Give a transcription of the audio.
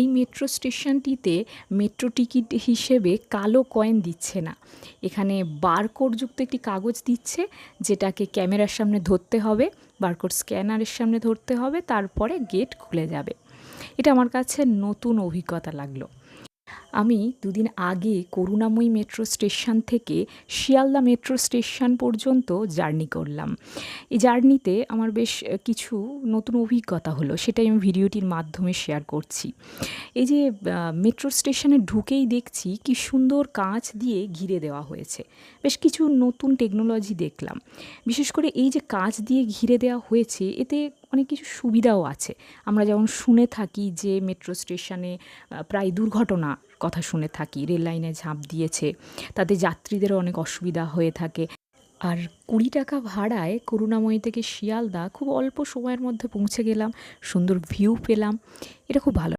এই metro স্টেশনটিতে metro ticket হিসেবে কালো কয়েন দিচ্ছে না। এখানে বারকোডযুক্ত একটি কাগজ দিচ্ছে, যেটাকে ক্যামেরার সামনে ধরতে হবে বারকোড স্ক্যানারের সামনে ধরতে হবে, তারপরে গেট খুলে যাবে। এটা আমার কাছে নতুন অভিজ্ঞতা লাগল। আমি দুদিন আগে করুণাময়ী মেট্রো স্টেশন থেকে শিয়ালদা মেট্রো স্টেশন পর্যন্ত জার্নি করলাম। এই জার্নিতে আমার বেশ কিছু নতুন অভিজ্ঞতা হলো, সেটাই আমি ভিডিওটির মাধ্যমে শেয়ার করছি। এই যে মেট্রো স্টেশনে ঢুকেই দেখছি কি সুন্দর কাঁচ দিয়ে ঘিরে দেওয়া হয়েছে। বেশ কিছু নতুন টেকনোলজি দেখলাম। বিশেষ করে এই যে কাঁচ দিয়ে ঘিরে দেওয়া হয়েছে, এতে অনেক কিছু সুবিধাও আছে। আমরা যেমন শুনে থাকি যে মেট্রো স্টেশনে প্রায় দুর্ঘটনা কথা শুনে থাকি, রেল লাইনে ঝাঁপ দিয়েছে, তাতে যাত্রীদেরও অনেক অসুবিধা হয়ে থাকে। আর কুড়ি টাকা ভাড়ায় করুণাময়ী থেকে শিয়ালদা খুব অল্প সময়ের মধ্যে পৌঁছে গেলাম, সুন্দর ভিউ পেলাম, এটা খুব ভালো।